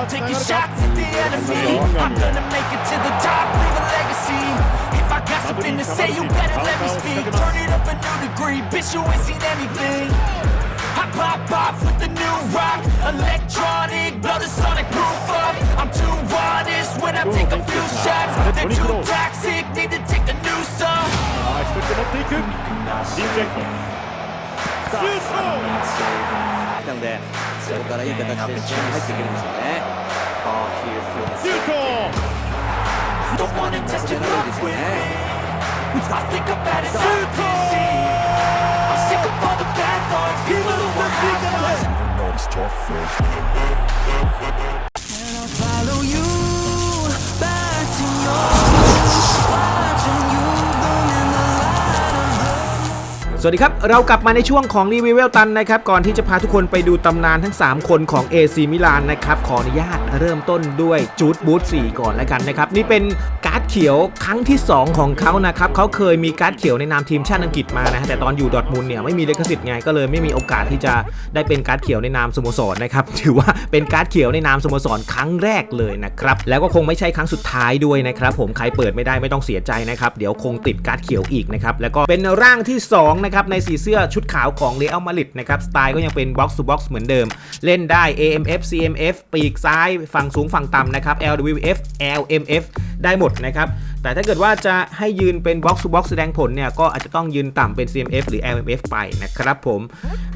I'm taking shots at the enemy. I'm gonna make it to the top, leave a legacy. If I got something to say, you better let me speak. Turn it up a new degree, bitch, you ain't seen anything. I pop off with the new rock, electronic, blow the sonic roof up. I'm too honest when I take a few shots. They're too toxic, need to take a new song. Nice, we can up the Deep Beautiful. たので、こからいい形で試合に入っていけるんですよね。シュですね สวัสดีครับ เรากลับมาในช่วงของรีวิวเวลตันนะครับ ก่อนที่จะพาทุกคนไปดูตำนานทั้ง 3 คนของ AC มิลานนะครับ ขออนุญาตเริ่มต้นด้วยจูดบูธ4ก่อนแล้วกันนะครับ นี่เป็นการ์ดเขียวครั้งที่ 2 ของเขานะครับ เขาเคยมีการ์ดเขียวในนามทีมชาติอังกฤษมานะฮะแต่ตอนอยู่ดอทมุนด์เนี่ยไม่มีลิขสิทธิ์ไงก็เลยไม่มีโอกาสที่จะได้เป็นการ์ดเขียวในนามสโมสรนะครับถือว่าเป็นการ์ดเขียวในนามสโมสรครั้งแรกเลยนะครับแล้วก็คงไม่ใช่ครั้งสุดท้ายด้วยนะครับผมใครเปิดไม่ได้ไม่ต้องเสียใจนะครับเดี๋ยวคงติดการ์ดเขียวอีกนะครับแล้วก็เป็นร่างที่สองนะครับในสีเสื้อชุดขาวของเรอัลมาดริดนะครับสไตล์ก็ยังเป็นบ็อกซ์ทูบ็อกซ์เหมือนเดิม เล่นได้ AMF CMF ปีกซ้ายฝั่งสูงฝั่งต่ำนะครับ LWF LMF ได้หมดนะครับแต่ถ้าเกิดว่าจะให้ยืนเป็น box to box แสดงผลเนี่ยก็อาจจะต้องยืนต่ำเป็น CMF หรือ LMF ไปนะครับผม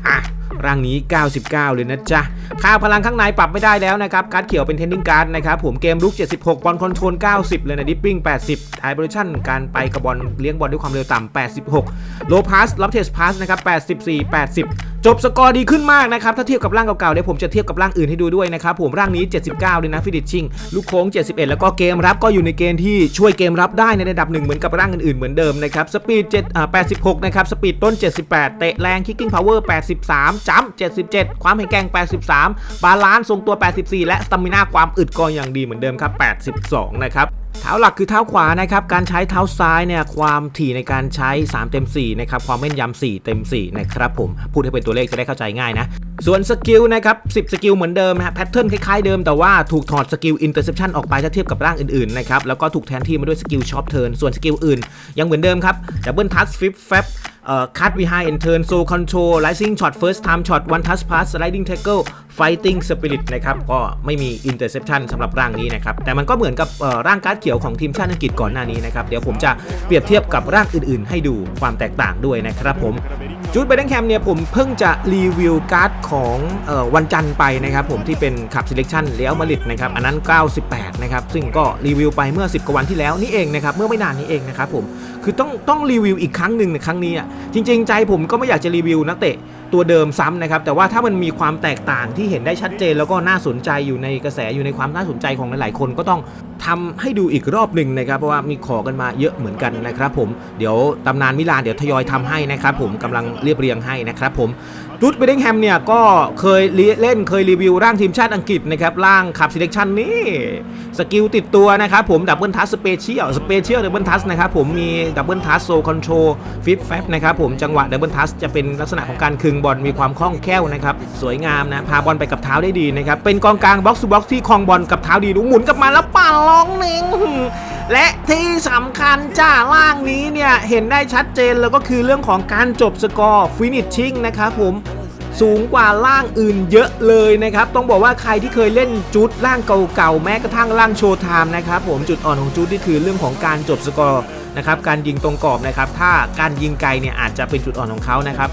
อะร่างนี้ 99 เลยนะจ๊ะ ค่าพลังข้างในปรับไม่ได้แล้วนะครับ การ์ดเขียวเป็นเทนนิงการ์ดนะครับ ผมเกมลุก 76 บอลคอนโทรล 90 เลยนะ ดิปปิ้ง 80 ไทยบริชั่น การไปกับบอลเลี้ยงบอลด้วยความเร็วต่ำ 86 โลพาสรับเทสพาสนะครับ 84 80 จบสกอร์ดีขึ้นมากนะครับ ถ้าเทียบกับร่างเก่าๆเดี๋ยวผมจะเทียบกับร่างอื่นให้ดูด้วยนะครับผมร่างนี้ 79 เลยนะฟิดิชชิ่งลูกโค้ง 71 แล้วก็เกมรับก็อยู่ในเกณฑ์ที่ช่วยเกมรับได้ในระดับหนึ่งเหมือนกับร่างอื่นๆเหมือนเดิมนะครับสปีด7 86นะครับสปีดต้น 78 เตะแรงคิกกิ้งพาวเวอร์ 83จัมป์77 ความแข็งแกร่ง 83 บาลานซ์ทรงตัว 84 และสตามินาความอึดก็ยังดีเหมือนเดิมครับ 82 นะครับเท้าหลักคือเท้าขวานะครับ การใช้เท้าซ้ายเนี่ยความถี่ในการใช้ 3 เต็ม4นะครับ ความแม่นยำ4เต็ม4นะครับผม พูดให้เป็นตัวเลขจะได้เข้าใจง่ายนะ ส่วนสกิลนะครับ 10 สกิลเหมือนเดิมนะฮะแพทเทิร์นคล้ายๆเดิมแต่ว่าถูกถอดสกิลอินเตอร์เซ t ชันออกไปถ้าเทียบกับร่างอื่นๆนะครับ แล้วก็ถูกแทนที่มาด้วยสกิลช็อปเทิร์น ส่วนสกิลอื่น ยังเหมือนเดิมครับดับเบิลทัชฟิปแฟบ คัตบีไฮเอนเทิร์นโซคอน โทรลไลซิ่งช็อตเฟิร์สไทม์ช็อตวันทัชพาสสไลดิ้งแท็กเกิลต์นะครับก็ไม่มีอินเตอร์เซ t ชันสำหรับร่างนี้นะครับแต่มันก็เหมือนกับร่างการ์ดเขียวของทีมชาติอังกฤษก่อนหน้านี้นะครับเดี๋ยวผมจะเปรียบเทียบกับร่างอื่นๆ ให้ดูความแตกต่างด้วยนะครับผมจูดเบเดนแคมเนี่ยผมเพิ่งจะรีวิวการ์ดของออวันจันทร์ไปนะครับผมที่เป็นขับ selection เลี้ยวมาลิดนะครับอันนั้น 98 นะครับซึ่งก็รีวิวไปเมื่อ 10 กว่าวันที่แล้วนี่เองนะครับเมื่อไม่นานนี้เองนะครับผมคือต้องต้องรีวิวอีกครั้งหนึ่งในครั้งนี้อะจริง ๆ ใจผมก็ไม่อยากจะรีวิวนักเตะ ตัวเดิมซ้ำนะครับ แต่ว่าถ้ามันมีความแตกต่างที่เห็นได้ชัดเจน แล้วก็น่าสนใจอยู่ในกระแสอยู่ในความน่าสนใจของหลายๆคนก็ต้องทำให้ดูอีกรอบหนึ่งนะครับ เพราะว่ามีขอกันมาเยอะเหมือนกันนะครับ ผมเดี๋ยวตำนานมิลานเดี๋ยวทยอยทำให้นะครับ ผมกำลังเรียบเรียงให้นะครับ ผม จูดเบดิงแฮมเนี่ยก็เคยเล่นเคยรีวิวร่างทีมชาติอังกฤษนะครับร่างขับ selection นี่สกิลติดตัวนะครับผมดับเบิลทัสสเปเชียลสเปเชียลดับเบิลทัสนะครับผมมีดับเบิลทัสโซคอนโทรฟิปแฟบนะครับผมจังหวะดับเบิลทัสจะเป็นลักษณะของการคึงบอลมีความคล่องแคล่วนะครับสวยงามนะพาบอลไปกับเท้าได้ดีนะครับเป็นกองกลางบ็อกซ์ทูบ็อกซ์ที่คลองบอลกับเท้าดีดูหมุนกลับมาแล้วปั่นลองหนึ่งและที่สำคัญจ้าล่างนี้เนี่ยเห็นได้ชัดเจนแล้วก็คือเรื่องของการจบสกอร์ฟินิชชิ่งนะครับผม สูงกว่าร่างอื่นเยอะเลยนะครับ ต้องบอกว่าใครที่เคยเล่นจุดร่างเก่าๆ แม้กระทั่งร่างโชว์ไทม์นะครับผมจุดอ่อนของจุดนี่คือเรื่องของการจบสกอร์นะครับการยิงตรงกรอบนะครับถ้าการยิงไกลเนี่ยอาจจะเป็นจุดอ่อนของเขานะครับ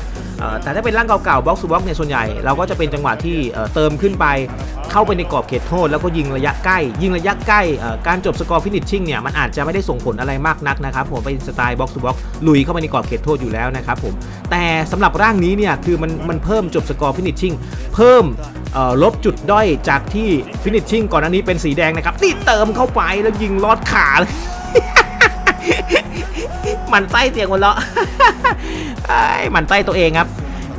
แต่ถ้าเป็นร่างเก่าๆบล็อกซูบล็อกเนี่ยส่วนใหญ่เราก็จะเป็นจังหวะที่เติมขึ้นไป เข้าไปในกรอบเขตโทษ แล้วก็ยิงระยะใกล้ ยิงระยะใกล้การจบสกอร์ฟินิชชิ่งเนี่ยมันอาจจะไม่ได้ส่งผลอะไรมากนักนะครับผมเป็นสไตล์บ็อกซ์ทูบ็อกลุยเข้าไปในกรอบเขตโทษอยู่แล้วนะครับผมแต่สำหรับร่างนี้เนี่ยคือมันมันเพิ่มจบสกอร์ฟินิชชิ่งเพิ่มลบจุดด้อยจากที่ฟินิชชิ่งก่อนหน้านี้เป็นสีแดงนะครับนี่เติมเข้าไปแล้วยิงลอดขาเลยมันไส้เสียงหัวเราะ ไอ้มันไส้ตัวเองครับ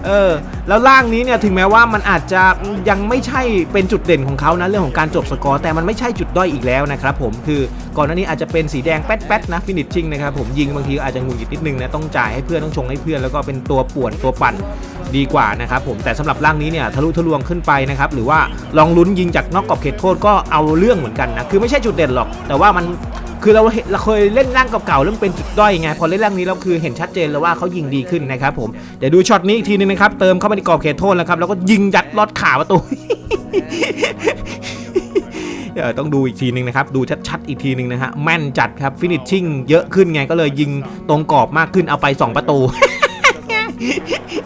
เออ แล้วล่างนี้เนี่ยถึงแม้ว่ามันอาจจะยังไม่ใช่เป็นจุดเด่นของเขานะเรื่องของการจบสกอร์แต่มันไม่ใช่จุดด้อยอีกแล้วนะครับผมคือก่อนหน้านี้อาจจะเป็นสีแดงแป๊ดๆนะฟินิชชิ่งนะครับผมยิงบางทีก็อาจจะงุดหงิดนิดนึงนะต้องจ่ายให้เพื่อนต้องชงให้เพื่อนแล้วก็เป็นตัวป่วนตัวปั่นดีกว่านะครับผมแต่สำหรับร่างนี้เนี่ยทะลุทะลวงขึ้นไปนะครับหรือว่าลองลุ้นยิงจากนอกกรอบเขตโทษก็เอาเรื่องเหมือนกันนะคือไม่ใช่จุดเด่นหรอก แต่ว่ามัน คือเราเห็นเราเคยเล่นร่างเก่าๆเรื่องเป็นจุดด้อยไง พอเล่นร่างนี้เราคือเห็นชัดเจนเลยว่าเขายิงดีขึ้นนะครับผมเดี๋ยวดูช็อตนี้อีกทีนึงนะครับเติมเข้าไปในกรอบเขตโทษแล้วครับแล้วก็ยิงยัดลอดขาประตูเดี๋ยวต้องดูอีกทีหนึ่งนะครับ ดูชัดๆอีกทีหนึ่งนะฮะแม่นจัดครับฟินิชชิ่งเยอะขึ้นไงก็เลยยิงตรงกรอบมากขึ้นเอาไป 2 ประตู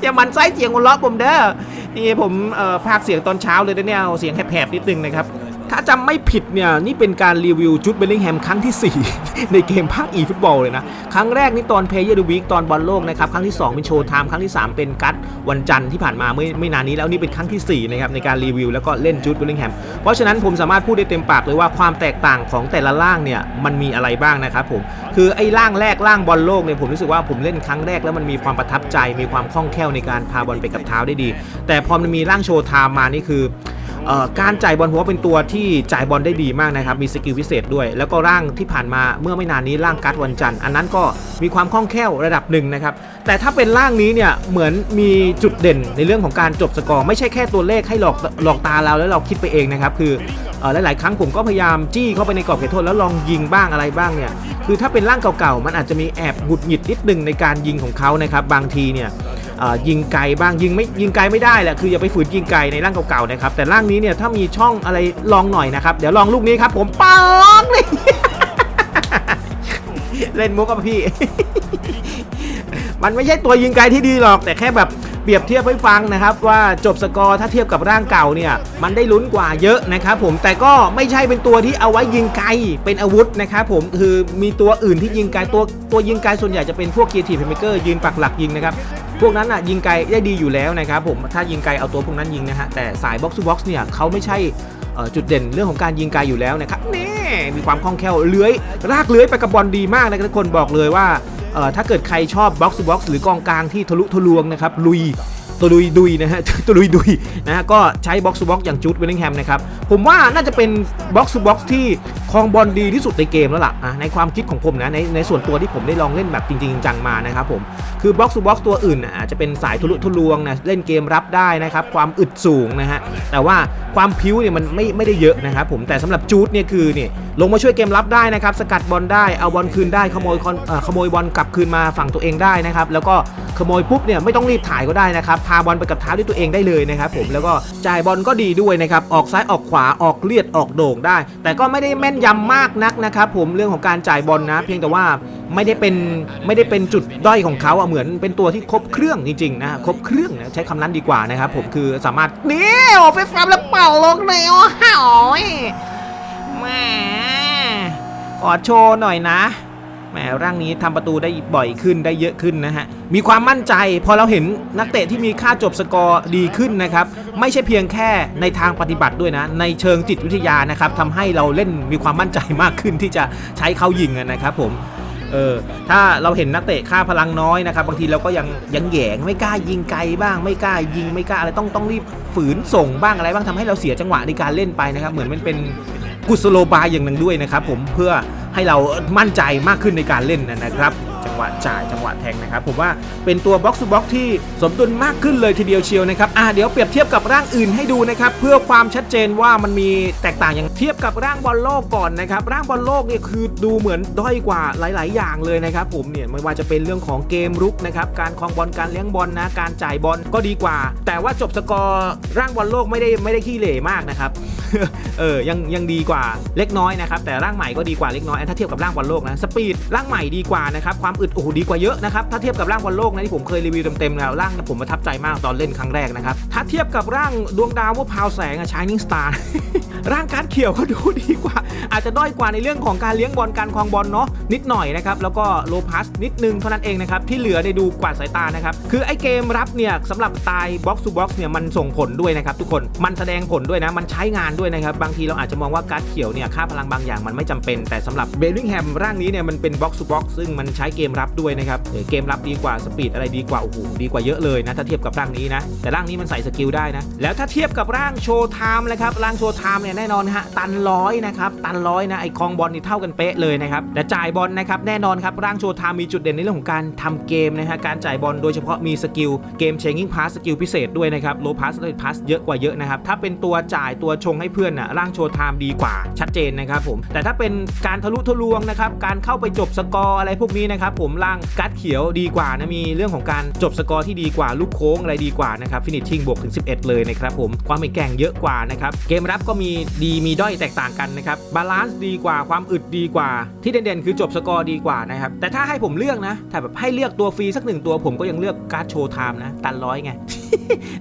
อย่ามันไส้เสียงหัวเราะผมเด้อนี่ผมพากเสียงตอนเช้าเลยนะเนี่ยเอาเสียงแหบๆนิดนึงนะครับ ถ้าจำไม่ผิดเนี่ยนี่เป็นการรีวิวจุดเบลลิงแฮมครั้งที่ 4 ในเกมภาคอีฟุตบอลเลยนะ ครั้งแรกนี่ตอนเพย์เยอร์ดวีคตอนบอลโลกนะครับ ครั้งที่ 2 เป็นโชว์ไทม์ครั้งที่ 3 เป็นกัตวันจันทร์ที่ผ่านมาไม่ไม่นานนี้แล้วนี่เป็นครั้งทีสี่4 นะครับ ในการรีวิวแล้วก็เล่นจุดเบลลิงแฮมเพราะฉะนั้นผมสามารถพูดได้เต็มปากเลยว่าความแตกต่างของแต่ละร่างเนี่ยมันมีอะไรบ้างนะครับผมคือไอ้ร่างแรกร่างบอลโลกเนี่ยผมรู้สึกว่าผมเล่นครั้งแรกแล้วมันมีความประทับใจมีความคล่องแคล่วในการพาบอลไปกับเท้าได้ดี แต่พอมันมีร่างโชว์ไทม์มานี่คือ การจ่ายบอลผมว่าเป็นตัวที่จ่ายบอลได้ดีมากนะครับ มีสกิลพิเศษด้วย แล้วก็ร่างที่ผ่านมาเมื่อไม่นานนี้ร่างการ์ดวันจันทร์อันนั้นก็มีความคล่องแคล่วระดับหนึ่งนะครับ แต่ถ้าเป็นร่างนี้เนี่ยเหมือนมีจุดเด่นในเรื่องของการจบสกอร์ไม่ใช่แค่ตัวเลขให้หลอกหลอกตาเราแล้วเราคิดไปเองนะครับ คือหลาย ๆ ครั้งผมก็พยายามจี้เข้าไปในกรอบเขตโทษแล้วลองยิงบ้างอะไรบ้างเนี่ย คือถ้าเป็นร่างเก่าๆมันอาจจะมีแอบหงุดหงิดนิดนึงในการยิงของเขานะครับ บางทีเนี่ย ยิงไกลบ้างยิงไม่ยิงไกลไม่ได้แหละคืออย่าไปฝืนยิงไกลในร่างเก่าๆนะครับแต่ร่างนี้เนี่ยถ้ามีช่องอะไรลองหน่อยนะครับเดี๋ยวลองลูกนี้ครับ ผมปังเลยเล่นมุกกับพี่ มันไม่ใช่ตัวยิงไกลที่ดีหรอก แต่แค่แบบเปรียบเทียบให้ฟังนะครับ ว่าจบสกอร์ถ้าเทียบกับร่างเก่าเนี่ย มันได้ลุ้นกว่าเยอะนะครับผมแต่ก็ไม่ใช่เป็นตัวที่เอาไว้ยิงไกลเป็นอาวุธนะครับผมคือมีตัวอื่นที่ยิงไกลตัวตัวยิงไกลส่วนใหญ่จะเป็นพวกเกียร์ทีเพเมเกอร์ยืนปักหลักยิงนะครับ พวกนั้นอะยิงไกลได้ดีอยู่แล้วนะครับผมถ้ายิงไกลเอาตัวพวกนั้นยิงนะฮะแต่สายบ็อกซ์บ็อกซ์เนี่ยเขาไม่ใช่จุดเด่นเรื่องของการยิงไกลอยู่แล้วนะครับนี่มีความคล่องแคล่วเลื้อยลากเลื้อยไปกับบอลดีมากนะครับทุกคนบอกเลยว่าถ้าเกิดใครชอบบ็อกซ์บ็อกซ์หรือกองกลางที่ทะลุทะลวงนะครับลุย ตัวดุยดุยนะฮะตัวดุยดุยนะฮะก็ใช้บ็อกซ์บ็อกอย่างจูดเวลลิงแฮมนะครับผมว่าน่าจะเป็นบ็อกซ์บ็อกที่ครองบอลดีที่สุดในเกมแล้วล่ะอะในความคิดของผมนะในในส่วนตัวที่ผมได้ลองเล่นแบบจริงๆจังมานะครับผมคือบ็อกซ์บ็อกตัวอื่นน่ะอาจจะเป็นสายทะลุทะลวงนะเล่นเกมรับได้นะครับความอึดสูงนะฮะแต่ว่าความพิ้วเนี่ยมันไม่ไม่ได้เยอะนะครับผมแต่สำหรับจูดเนี่ยคือเนี่ยลงมาช่วยเกมรับได้นะครับสกัดบอลได้เอาบอลคืนได้ขโมยขโมยบอลกลับคืนมาฝั่งตัวเองได้นะครับแล้วก็ขโมยปุ๊บเนี่ยไม่ต้องรีบถ่ายก็ได้นะครับพาบอลไปกับเท้าด้วยตัวเองได้เลยนะครับผมแล้วก็จ่ายบอลก็ดีด้วยนะครับออกซ้ายออกขวาออกเลียดออกโด่งได้ แต่ก็ไม่ได้แม่นยำมากนักนะครับผมเรื่องของการจ่ายบอลนะ เพียงแต่ว่าไม่ได้เป็นไม่ได้เป็นจุดด้อยของเขาอะเหมือนเป็นตัวที่ครบเครื่องจริงๆนะครบเครื่องนะใช้คำนั้นดีกว่านะครับผมคือสามารถนี่โอ้ไฟฟ้าแล้วเป่าลงเลยโอ้โหยแหมขอโชว์หน่อยนะ มร่างนี้ทำประตูได้บ่อยขึ้นได้เยอะขึ้นนะฮะ มีความมั่นใจพอเราเห็นนักเตะที่มีค่าจบสกอร์ดีขึ้นนะครับ ไม่ใช่เพียงแค่ในทางปฏิบัติด้วยนะ ในเชิงจิตวิทยานะครับทำให้เราเล่นมีความมั่นใจมากขึ้นที่จะใช้เขายิงนะครับผมเออถ้าเราเห็นนักเตะค่าพลังน้อยนะครับบางทีเราก็ยังยังแยงไม่กล้ายิงไกลบ้าง ไม่กล้ายิงไม่กล้าอะไรต้องต้องรีบฝืนส่งบ้างอะไรบ้างทำให้เราเสียจังหวะในการเล่นไปนะครับ เหมือนมันเป็นกุศโลบายอย่างหนึ่งด้วยนะครับผมเพื่อ ให้เรามั่นใจมากขึ้นในการเล่นนะครับ จังหวะจ่ายจังหวะแทงนะครับผมว่าเป็นตัวบ็อกซ์บ็อกที่สมดุลมากขึ้นเลยทีเดียวเชียวนะครับอ่าเดี๋ยวเปรียบเทียบกับร่างอื่นให้ดูนะครับเพื่อความชัดเจนว่ามันมีแตกต่างอย่างเทียบกับร่างบอลโลกก่อนนะครับร่างบอลโลกเนี่ยคือดูเหมือนด้อยกว่าหลาย ๆ อย่างเลยนะครับผมเนี่ยไม่ว่าจะเป็นเรื่องของเกมรุกนะครับการครองบอลการเลี้ยงบอลนะการจ่ายบอลก็ดีกว่า แต่ว่าจบสกอร์ร่างบอลโลกไม่ได้ไม่ได้ขี้เหร่มากนะครับเออยังยังดีกว่าเล็กน้อยนะครับแต่ร่างใหม่ก็ดีกว่าเล็กน้อยถ้าเทียบกับร่างบอลโลกนะสปีดร่างใหม่ดีกว่านะครับความอึดโอ้โหดีกว่าเยอะนะครับ ถ้าเทียบกับร่างบอลโลกนะที่ผมเคยรีวิวเต็มๆแล้วร่างเนี่ยผมประทับใจมากตอนเล่นครั้งแรกนะครับ ถ้าเทียบกับร่างดวงดาวว่าพาวแสงอะ Shining Star ร่างการดเขียวก็ดูดีกว่า อาจจะด้อยกว่าในเรื่องของการเลี้ยงบอลการครองบอลเนาะนิดหน่อยนะครับแล้วก็โลพัสนิดนึงเท่านั้นเองนะครับที่เหลือในยดูกว่าสายตานะครับคือไอ้เกมรับเนี่ยสำหรับตล์บ็อกซ์ทูบ็อกซ์เนี่ยมันส่งผลด้วยนะครับทุกคนมันแสดงผลด้วยนะมันใช้งานด้วยนะครับบางทีเราอาจจะมองว่าการดเขียวเนี่ยค่าพลังบางอย่างมันไม่จำเป็นแต่สำหรับเบลลิงแฮมร่างนี้เนี่ยมันเป็นบ็อกซ์ทูบ็อกซ์ซึ่งมันใช้เกมมรับด้วยนะครับเกมรับดีกว่าสปีดอะไรดีกว่าโอ้โหดีกว่าเยอะเลยนะถ้าเทียบกับร่างนี้นะแต่ร่างนี้มันใส่สกิลได้นะแล้วถ้าเทียบกับร่างโชว์ไทม์เลยครับร่างโชว์ไทม์เนี่ยแน่นอนฮะตันร้อยนะครับตันร้อยนะไอคองบอลนี่เท่ากันเป๊ะเลยนะครับแต่จ่ายบอลนะครับแน่นอนครับร่างโชว์ไทม์มีจุดเด่นในเรื่องของการทำเกมนะฮะการจ่ายบอลโดยเฉพาะมีสกิลเกมเชงกิ้งพาสสกิลพิเศษด้วยนะครับโลพาสเลพาสเยอะกว่าเยอะนะครับถ้าเป็นตัวจ่ายตัวชงให้เพื่อนน่ะร่างโชว์ไทม์ดีกว่าชัดเจนนะครับผมแต่ถ้าเป็นการทะลุทะลวงนะครับการเข้าไปจบสกอร์อะไรพวกนี้นะครับผมร่างกัดเขียวดีกว่านะมีเรื่องของการจบสกอร์ที่ดีกว่าลูกโค้งอะไรดีกว่านะครับฟินิชชิ่งบวกถึง 11 เลยนะครับผมความเป็นแกร่งเยอะกว่านะครับเกมรับก็มีดีมีด้อยแตกต่างกันนะครับบาลานซ์ดีกว่าความอึดดีกว่า ที่เด่นๆคือจบสกอร์ดีกว่านะครับแต่ถ้าให้ผมเลือกนะถ้าแบบให้เลือกตัวฟรีสักหนึ่งตัวผมก็ยังเลือกการ์ดโชว์ไทม์นะตันร้อยไง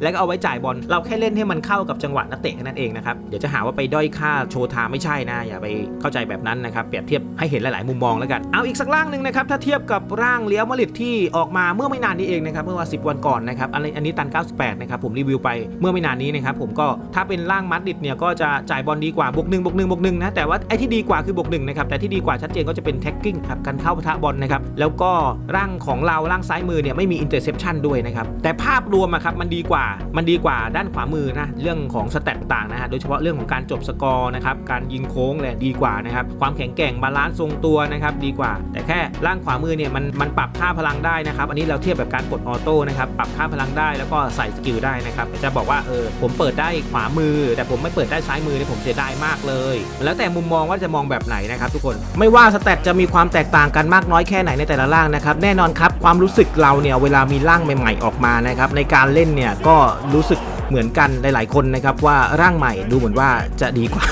แล้วก็เอาไว้จ่ายบอลเราแค่เล่นให้มันเข้ากับจังหวะนักเตะแค่นั้นเองนะครับเดี๋ยวจะหาว่าไปด้อยค่าโชว์ไทม์ไม่ใช่นะอย่าไปเข้าใจแบบนั้นนะครับเปรียบเทียบให้เห็นหลาย ๆ มุมมองแล้วกันเอาอีกสักร่างหนึ่งนะครับถ้าเทียบกับร่างเลี้ยวมาริดที่ออกมาเมื่อไม่นานนี้เองนะครับเมื่อวัน10วันก่อนนะครับอันนี้อันนี้ตัน 98 นะครับผมรีวิวไปเมื่อไม่นานนี้นะครับผมก็ถ้าเป็นร่างมัดดิดเนี่ยก็จะจ่ายบอลดีกว่าบวกหนึ่งบวกหนึ่งบวกหนึ่งนะแต่ว่าไอ้ที่ดีกว่าคือบวกหนึ่งนะครับแต่ที่ดีกว่าชัดเจนก็จะเป็นแท็กกิ้งครับการเข้าปะทะบอลนะครับแล้วก็ร่างของเราร่างซ้ายมือเนี่ยไม่มีอินเตอร์เซปชันด้วยนะครับแต่ภาพรวมอะครับมันดีกว่ามันดีกว่าด้านขวามือนะเรื่องของสเตตต่างนะฮะโดยเฉพาะเรื่องของการจบสกอร์นะครับการยิงโค้งเลยดีกว่านะครับความแข็งแกร่งบาลานซ์ทรงตัวนะครับดีกว่า แต่แค่ร่างขวามือเนี่ยมันมันปรับค่าพลังได้นะครับ อันนี้เราเทียบแบบการกดออโต้นะครับ ปรับค่าพลังได้แล้วก็ใส่สกิลได้นะครับ จะบอกว่าเออผมเปิดได้ขวามือ แต่ผมไม่เปิดได้ซ้ายมือเนี่ยผมเสียดายมากเลย แล้วแต่มุมมองว่าจะมองแบบไหนนะครับทุกคน ไม่ว่าสเตตจะมีความแตกต่างกันมากน้อยแค่ไหนในแต่ละร่างนะครับแน่นอนครับความรู้สึกเราเนี่ยเวลามีร่างใหม่ ๆ ออกมานะครับในการเล่นเนี่ยก็รู้สึกเหมือนกันหลาย ๆ คนนะครับว่าร่างใหม่ดูเหมือนว่าจะดีกว่า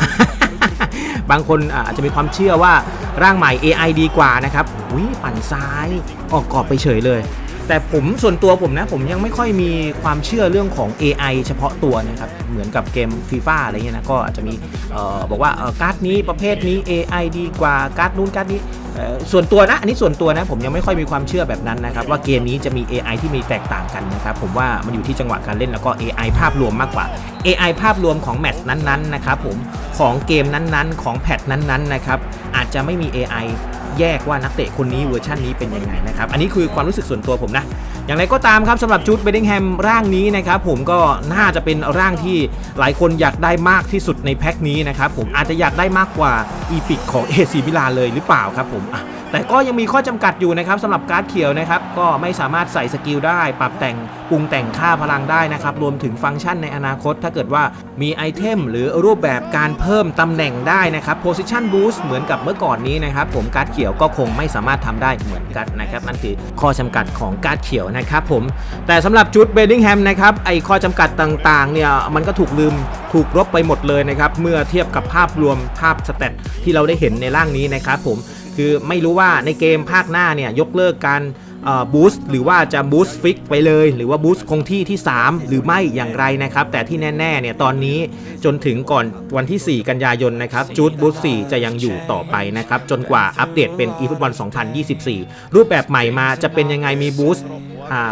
บางคนอาจจะมีความเชื่อว่า ร่างใหม่ AI ดีกว่านะครับอุ้ยปั่นซ้ายออกกรอบไปเฉยเลย แต่ผมส่วนตัวผมนะ ผมยังไม่ค่อยมีความเชื่อเรื่องของ AI เฉพาะตัวนะครับ เหมือนกับเกมฟีฟ่าอะไรเงี้ยนะก็อาจจะมีเออบอกว่าเออการ์ดนี้ประเภทนี้ AI ดีกว่าการ์ดนู้นการ์ดนี้ส่วนตัวนะ อันนี้ส่วนตัวนะผมยังไม่ค่อยมีความเชื่อแบบนั้นนะครับว่าเกมนี้จะมี AI ที่มีแตกต่างกันนะครับผมว่ามันอยู่ที่จังหวะการเล่นแล้วก็ AI ภาพรวมมากกว่า AI ภาพรวมของแมตช์นั้นๆนะครับผมของเกมนั้นๆ ของแพทนั้นๆนะครับ จะไม่มี AI แยกว่านักเตะคนนี้เวอร์ชันนี้เป็นยังไงนะครับ อันนี้คือความรู้สึกส่วนตัวผมนะ อย่างไรก็ตามครับสำหรับจูดเบดดิงแฮมร่างนี้นะครับผมก็น่าจะเป็นร่างที่หลายคนอยากได้มากที่สุดในแพ็คนี้นะครับผมอาจจะอยากได้มากกว่าอีพิกของ AC มิลานเลยหรือเปล่าครับผมอะ แต่ก็ยังมีข้อจำกัดอยู่นะครับสำหรับการ์ดเขียวนะครับ ก็ไม่สามารถใส่สกิลได้ ปรับแต่งปรุงแต่งค่าพลังได้นะครับ รวมถึงฟังก์ชันในอนาคต ถ้าเกิดว่ามีไอเทมหรือรูปแบบการเพิ่มตำแหน่งได้นะครับ position boost เหมือนกับเมื่อก่อนนี้นะครับ ผมการ์ดเขียวก็คงไม่สามารถทำได้เหมือนกันนะครับนั่นคือข้อจำกัดของการ์ดเขียวนะครับผมแต่สำหรับจุดเบดดิงแฮมนะครับไอข้อจำกัดต่างๆเนี่ยมันก็ถูกลืมถูกลบไปหมดเลยนะครับเมื่อเทียบกับภาพรวมภาพสเตตที่เราได้เห็นในร่างนี้นะครับผม คือไม่รู้ว่าในเกมภาคหน้าเนี่ยยกเลิกการบูสต์หรือว่าจะบูสต์ฟิกไปเลย หรือว่าบูสต์คงที่ที่ 3 หรือไม่อย่างไรนะครับ แต่ที่แน่ๆเนี่ยตอนนี้จนถึงก่อนวันที่ 4 กันยายนนะครับจูดบูสต์4จะยังอยู่ต่อไปนะครับ จนกว่าอัปเดตเป็น e ฟุตบอล2024 รูปแบบใหม่มาจะเป็นยังไงมีบูสต์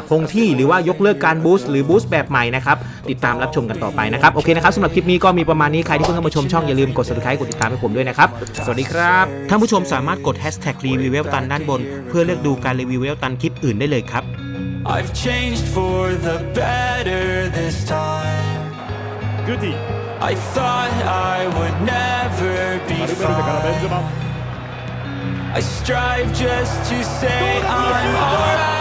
คงที่หรือว่ายกเลิกการบูสต์หรือบูสต์แบบใหม่นะครับติดตามรับชมกันต่อไปนะครับโอเคนะครับสำหรับคลิปนี้ก็มีประมาณนี้ใครที่เพิ่งเข้ามาชมช่องอย่าลืมกด subscribe กดติดตามให้ผมด้วยนะครับสวัสดีครับท่านผู้ชมสามารถกด hashtag รีวิวเวลตันด้านบน เพื่อเลือกดูการรีวิวเวลตันคลิปอื่นได้เลยครับ I've changed for the better this time Goody I thought I would never be fine I strive just to say I'm alright